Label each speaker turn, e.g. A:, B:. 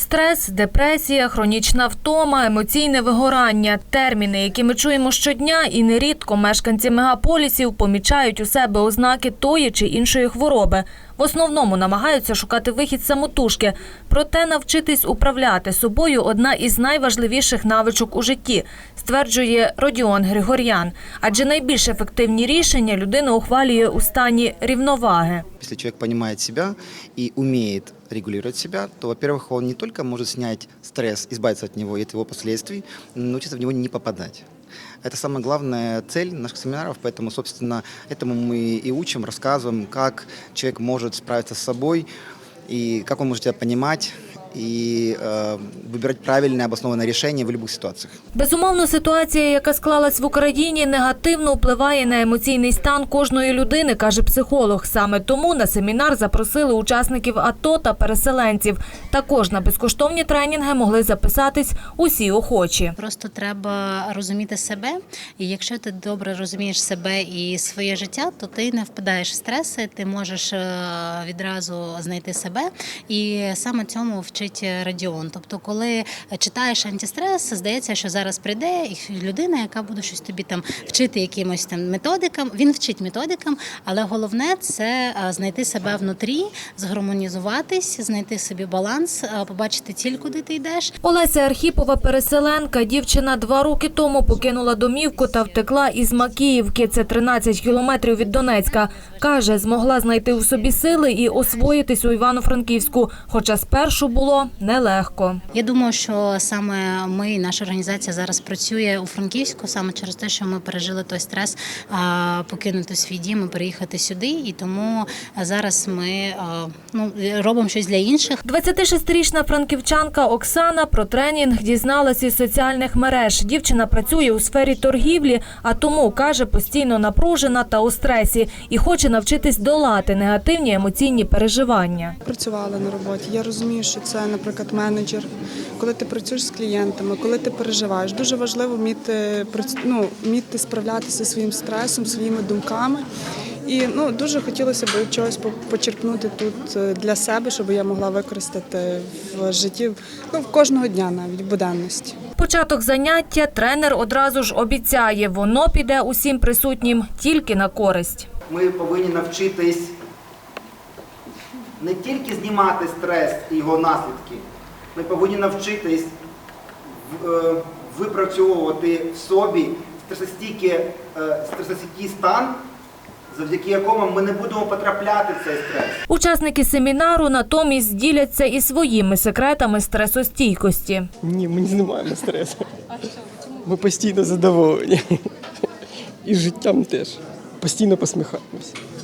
A: Стрес, депресія, хронічна втома, емоційне вигорання терміни, які ми чуємо щодня, і нерідко мешканці мегаполісів помічають у себе ознаки тої чи іншої хвороби. В основному намагаються шукати вихід самотужки. Проте навчитись управляти собою одна із найважливіших навичок у житті, стверджує Родіон Григор'ян. Адже найбільш ефективні рішення людина ухвалює у стані рівноваги.
B: Если человек понимает себя и умеет регулировать себя, то, во-первых, он не только может снять стресс, избавиться от него и от его последствий, но научиться в него не попадать. Это самая главная цель наших семинаров, поэтому, собственно, этому мы и учим, рассказываем, как человек может справиться с собой и как он может себя понимать и э, выбирать правильное обоснованное решение в любых ситуациях.
A: Безумовно, ситуація, яка склалась в Україні, негативно впливає на емоційний стан кожної людини, каже психолог. Саме тому на семінар запросили учасників АТО та переселенців. Також на безкоштовні тренінги могли записатись усі охочі.
C: Просто треба розуміти себе. І якщо ти добре розумієш себе і своє життя, то ти не впадаєш в стреси, ти можеш е, відразу знайти себе. І саме цьому вчить Радіон. Тобто, коли читаєш антистрес, здається, що зараз прийде людина, яка буде щось тобі там вчити якимось там методикам. Він вчить методикам, але головне це е, знайти себе внутрі, згармонізуватись, знайти собі баланс, е, побачити ціль, куди ти йдеш.
A: Олеся Архіпова, переселенка. Дівчина два роки тому покинула домівку та втекла із Макіївки. Це 13 кілометрів від Донецька. Каже, змогла знайти у собі сили і освоїтись у Івано-Франківську. Хоча спершу було нелегко.
C: Я думаю, що саме ми, наша організація зараз працює у Франківську саме через те, що ми пережили той стрес а, покинути свій дім і переїхати сюди. І тому зараз ми а, ну, робимо щось для інших.
A: 26-річна франківчанка Оксана про тренінг дізналась із соціальних мереж. Дівчина працює у сфері торгівлі, а тому каже, постійно напружена та у стресі і хоче навчитись долати негативні емоційні переживання.
D: працювала на роботі. Я розумію, що це, наприклад, менеджер. Коли ти працюєш з клієнтами, коли ти переживаєш, дуже важливо вміти ну, вміти справлятися зі своїм стресом, своїми думками. І ну дуже хотілося б чогось по- почерпнути тут е, для себе, щоб я могла використати в житті ну, кожного дня, навіть в буденності.
A: Початок заняття тренер одразу ж обіцяє, воно піде усім присутнім тільки на користь.
B: Ми повинні навчитись не тільки знімати стрес і його наслідки, ми повинні навчитись в- е, випрацьовувати в собі стресостійкий, е, стан, завдяки якому ми не будемо потрапляти в цей стрес.
A: Учасники семінару натомість діляться і своїми секретами стресостійкості.
E: Ні, ми не знімаємо стресу. Ми постійно задоволені. І життям теж. Постійно посміхаємося.